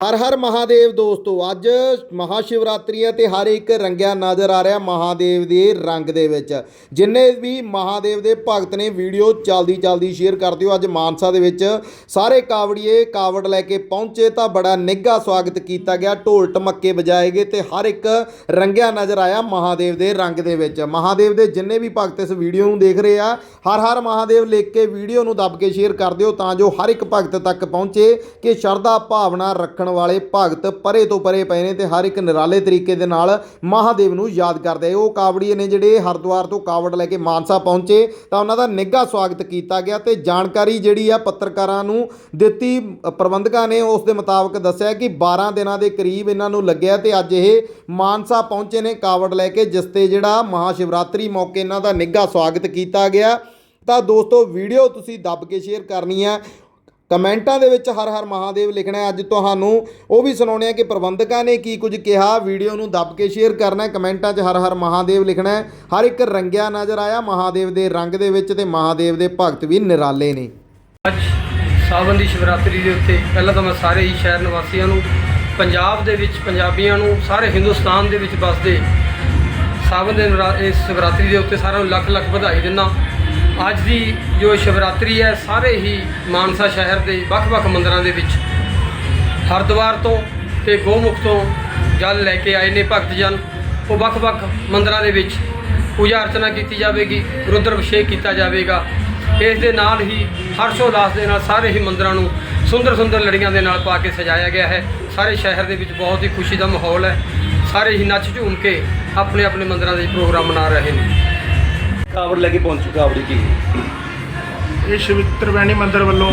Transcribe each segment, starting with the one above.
ਹਰ ਹਰ ਮਹਾਦੇਵ ਦੋਸਤੋ, ਅੱਜ ਮਹਾਸ਼ਿਵਰਾਤਰੀ ਹੈ ਤੇ ਹਰ ਇੱਕ ਰੰਗਿਆ ਨਜ਼ਰ ਆ ਰਿਹਾ ਮਹਾਦੇਵ ਦੇ ਰੰਗ ਦੇ ਵਿੱਚ। ਜਿੰਨੇ ਵੀ ਮਹਾਦੇਵ ਦੇ ਭਗਤ ਨੇ ਵੀਡੀਓ ਚਲਦੀ ਚਲਦੀ ਸ਼ੇਅਰ ਕਰ ਦਿਓ, ਅੱਜ ਮਾਨਸਾ ਦੇ ਵਿੱਚ ਸਾਰੇ ਕਾਵੜੀਏ, ਕਾਵੜ ਲੈ ਕੇ ਪਹੁੰਚੇ, ਤਾਂ ਬੜਾ ਨਿੱਘਾ ਸਵਾਗਤ ਕੀਤਾ ਗਿਆ। ਢੋਲ ਟਮੱਕੇ ਵਜਾਏ ਗਏ ਤੇ ਹਰ ਇੱਕ ਰੰਗਿਆ ਨਜ਼ਰ ਆਇਆ ਮਹਾਦੇਵ ਦੇ ਰੰਗ ਦੇ ਵਿੱਚ। ਮਹਾਦੇਵ ਦੇ ਜਿੰਨੇ ਵੀ ਭਗਤ ਇਸ ਵੀਡੀਓ ਨੂੰ ਦੇਖ ਰਹੇ ਆ, ਹਰ ਹਰ ਮਹਾਦੇਵ ਲਿਖ ਕੇ ਵੀਡੀਓ ਨੂੰ ਦੱਬ ਕੇ ਸ਼ੇਅਰ ਕਰ ਦਿਓ, ਤਾਂ ਜੋ ਹਰ ਇੱਕ ਭਗਤ ਤੱਕ ਪਹੁੰਚੇ, ਕਿ ਸ਼ਰਧਾ, ਭਾਵਨਾ ਰੱਖਣ ਵਾਲੇ ਭਗਤ ਪਰੇ ਤੋਂ ਪਰੇ ਪਏ ਨੇ ਤੇ ਹਰ ਇੱਕ ਨਿਰਾਲੇ ਤਰੀਕੇ ਦੇ ਨਾਲ ਮਹਾਦੇਵ ਨੂੰ ਯਾਦ ਕਰਦੇ ਆ। ਉਹ ਕਾਵੜੀਏ ਨੇ ਜਿਹੜੇ ਹਰਿਦੁਆਰ ਤੋਂ ਕਾਵੜ ਲੈ ਕੇ ਮਾਨਸਾ ਪਹੁੰਚੇ, ਤਾਂ ਉਹਨਾਂ ਦਾ ਨਿੱਘਾ ਸਵਾਗਤ ਕੀਤਾ ਗਿਆ ਤੇ ਜਾਣਕਾਰੀ ਜਿਹੜੀ ਆ ਪੱਤਰਕਾਰਾਂ ਨੂੰ ਦਿੱਤੀ। ਪ੍ਰਬੰਧਕਾਂ ਨੇ ਉਸ ਦੇ ਮੁਤਾਬਕ ਦੱਸਿਆ ਕਿ 12 ਦਿਨਾਂ ਦੇ ਕਰੀਬ ਇਹਨਾਂ ਨੂੰ ਲੱਗਿਆ ਤੇ ਅੱਜ ਇਹ ਮਾਨਸਾ ਪਹੁੰਚੇ ਨੇ ਕਾਵੜ ਲੈ ਕੇ, ਜਿਸ ਤੇ ਜਿਹੜਾ ਮਹਾਸ਼ਿਵਰਾਤਰੀ ਮੌਕੇ ਇਹਨਾਂ ਦਾ ਨਿੱਘਾ ਸਵਾਗਤ ਕੀਤਾ ਗਿਆ। ਤਾਂ ਦੋਸਤੋ, ਵੀਡੀਓ ਤੁਸੀਂ ਦੱਬ ਕੇ ਸ਼ੇਅਰ ਕਰਨੀ ਹੈ ਕਮੈਂਟਾਂ ਦੇ ਵਿੱਚ ਹਰ ਹਰ ਮਹਾਦੇਵ ਲਿਖਣਾ ਅੱਜ ਤੁਹਾਨੂੰ ਉਹ ਵੀ ਸੁਣਾਉਣੇ ਆ ਕਿ ਪ੍ਰਬੰਧਕਾਂ ਨੇ ਕੀ ਕੁਝ ਕਿਹਾ। ਵੀਡੀਓ ਨੂੰ ਦੱਬ ਕੇ ਸ਼ੇਅਰ ਕਰਨਾ ਹੈ। ਕਮੈਂਟਾਂ 'ਚ ਹਰ ਹਰ ਮਹਾਦੇਵ ਲਿਖਣਾ ਹੈ। ਹਰ ਇੱਕ ਰੰਗਿਆ ਨਜ਼ਰ ਆਇਆ। ਮਹਾਦੇਵ ਦੇ ਰੰਗ ਦੇ ਵਿੱਚ ਤੇ ਮਹਾਦੇਵ ਦੇ ਭਗਤ ਵੀ ਨਿਰਾਲੇ ਨੇ। ਅੱਜ ਸਾਵਨ ਦੀ ਸ਼ਿਵਰਾਤਰੀ ਦੇ ਉੱਤੇ ਪਹਿਲਾਂ ਤਾਂ ਮੈਂ ਸਾਰੇ ਹੀ ਸ਼ਹਿਰ ਨਿਵਾਸੀਆਂ ਨੂੰ, ਪੰਜਾਬ ਦੇ ਵਿੱਚ ਪੰਜਾਬੀਆਂ ਨੂੰ, ਸਾਰੇ ਹਿੰਦੁਸਤਾਨ ਦੇ ਵਿੱਚ ਵੱਸਦੇ ਸਾਵਨ ਦੇ ਨਰਾ- ਇਸ ਸ਼ਿਵਰਾਤਰੀ ਦੇ ਉੱਤੇ ਸਾਰਿਆਂ ਨੂੰ ਲੱਖ ਲੱਖ ਵਧਾਈ ਦਿੰਦਾ। ਅੱਜ ਦੀ ਜੋ ਸ਼ਿਵਰਾਤਰੀ ਹੈ, ਸਾਰੇ ਹੀ ਮਾਨਸਾ ਸ਼ਹਿਰ ਦੇ ਵੱਖ-ਵੱਖ ਮੰਦਰਾਂ ਦੇ ਵਿੱਚ ਹਰਿਦੁਆਰ ਤੋਂ ਤੇ ਗੋਮੁਖ ਤੋਂ ਜਲ ਲੈ ਕੇ ਆਏ ਨੇ ਭਗਤ ਜਨ। ਉਹ ਵੱਖ-ਵੱਖ ਮੰਦਰਾਂ ਦੇ ਵਿੱਚ ਪੂਜਾ ਅਰਚਨਾ ਕੀਤੀ ਜਾਵੇਗੀ ਰੁਦਰ ਅਭਿਸ਼ੇਕ ਕੀਤਾ ਜਾਵੇਗਾ। ਇਸ ਦੇ ਨਾਲ ਹੀ ਹਰਸ਼ੋਲਾਸ ਦੇ ਨਾਲ ਸਾਰੇ ਹੀ ਮੰਦਰਾਂ ਨੂੰ ਸੁੰਦਰ ਸੁੰਦਰ ਲੜੀਆਂ ਦੇ ਨਾਲ ਪਾ ਕੇ ਸਜਾਇਆ ਗਿਆ ਹੈ। ਸਾਰੇ ਸ਼ਹਿਰ ਦੇ ਵਿੱਚ ਬਹੁਤ ਹੀ ਖੁਸ਼ੀ ਦਾ ਮਾਹੌਲ ਹੈ। ਸਾਰੇ ਹੀ ਨੱਚ ਝੂਮ ਕੇ ਆਪਣੇ ਆਪਣੇ ਮੰਦਰਾਂ ਦੇ ਪ੍ਰੋਗਰਾਮ ਮਨਾ ਰਹੇ ਨੇ। ਕਾਵੜ ਲੈ ਕੇ ਪਹੁੰਚੂ ਕਾਵੜੀ ਕੀ? ਇਹ ਸ਼ਿਵ ਤ੍ਰਿਵੇਣੀ ਮੰਦਿਰ ਵੱਲੋਂ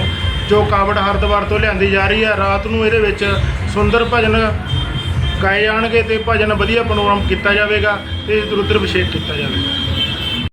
ਜੋ ਕਾਵੜ ਹਰਿਦੁਆਰ ਤੋਂ ਲਿਆਂਦੀ ਜਾ ਰਹੀ ਹੈ, ਰਾਤ ਨੂੰ ਇਹਦੇ ਵਿੱਚ ਸੁੰਦਰ ਭਜਨ ਗਾਏ ਜਾਣਗੇ ਤੇ ਭਜਨ ਵਧੀਆ ਪ੍ਰੋਗਰਾਮ ਕੀਤਾ ਜਾਵੇਗਾ ਤੇ ਰੁਦਰ ਅਭਿਸ਼ੇਕ ਕੀਤਾ ਜਾਵੇਗਾ।